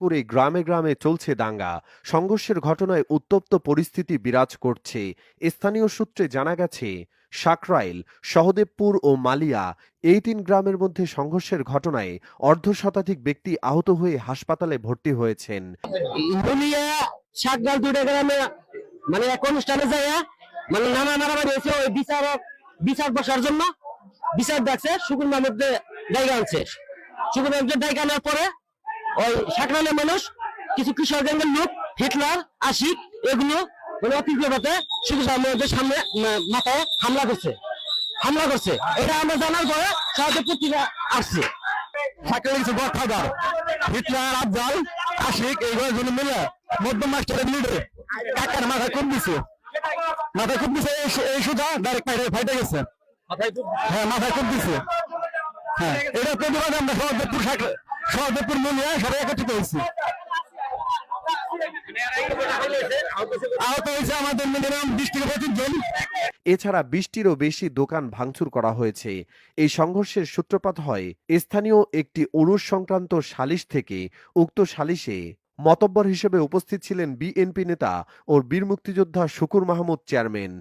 করে গ্রামে গ্রামে চলছে দাঙ্গা। সংঘর্ষের ঘটনায় উত্তপ্ত পরিস্থিতি বিরাজ করছে। স্থানীয় সূত্রে জানা গেছে, সাকরাইল, সহদেবপুর ও মালিয়া এই তিন গ্রামের মধ্যে সংঘর্ষের ঘটনায় অর্ধ শতাধিক ব্যক্তি আহত হয়ে হাসপাতালে ভর্তি হয়েছেন। সাতগাল দুটো গ্রামে মানে এক অনুষ্ঠানে যায় মানে নানা মারামারি হয়েছে ওই বিচারক, বিচার বসার জন্য। বিচার ডাকছে শুকুর মাহমুদ জায়গা আনছে। শুকুর মাহমুদ জায়গা আনার পরে ওই সাকরানের মানুষ কিছু কৃষকগঞ্জের লোক হিটলার আশিক এগুলো অতিক্রমতে শুকুর মাহমুদের সামনে মাথায় হামলা করছে হামলা করছে। এটা আমরা জানার পরে সহজে পত্রিকা আসছে। থাকলে কিছু গডফাদার হিটলার আফজাল আশিক এইগুলোর জন্য মিলে মধ্যম মাস্টারের লিডে কাকার মাথায় খুব দিছে মাথায় খুব দিছে এই সুদা ডাইরেক্ট ফাইটে ফাইটে গেছে। হ্যাঁ মাথায় খুব দিছে হ্যাঁ এটা প্রতিবাদে আমরা সহদেবপুর মিলিয়ে সবাই একত্রিত হয়েছি। এছাড়া বিশটিরও বেশি দোকান ভাঙচুর করা হয়েছে। এই সংঘর্ষের সূত্রপাত হয় স্থানীয় একটি অনুষ সংক্রান্ত সালিশ থেকে উক্ত সালিশে। মতব্বর হিসেবে উপস্থিত ছিলেন বিএনপি নেতা ও বীর মুক্তিযোদ্ধা শুকুর মাহমুদ চেয়ারম্যান।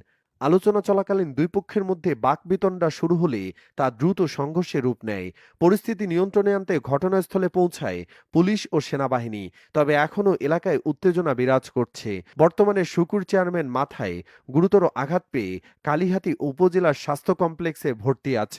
আলোচনা চলাকালীন দুই পক্ষের মধ্যে বাকবিতণ্ডা শুরু হলে তা দ্রুত সংঘর্ষে রূপ নেয়। পরিস্থিতি নিয়ন্ত্রণে আনতে ঘটনাস্থলে পৌঁছায় পুলিশ ও সেনাবাহিনী, তবে এখনও এলাকায় উত্তেজনা বিরাজ করছে। বর্তমানে শুকুর চেয়ারম্যান মাথায় গুরুতর আঘাত পেয়ে কালিহাতি উপজেলার স্বাস্থ্য কমপ্লেক্সে ভর্তি আছে।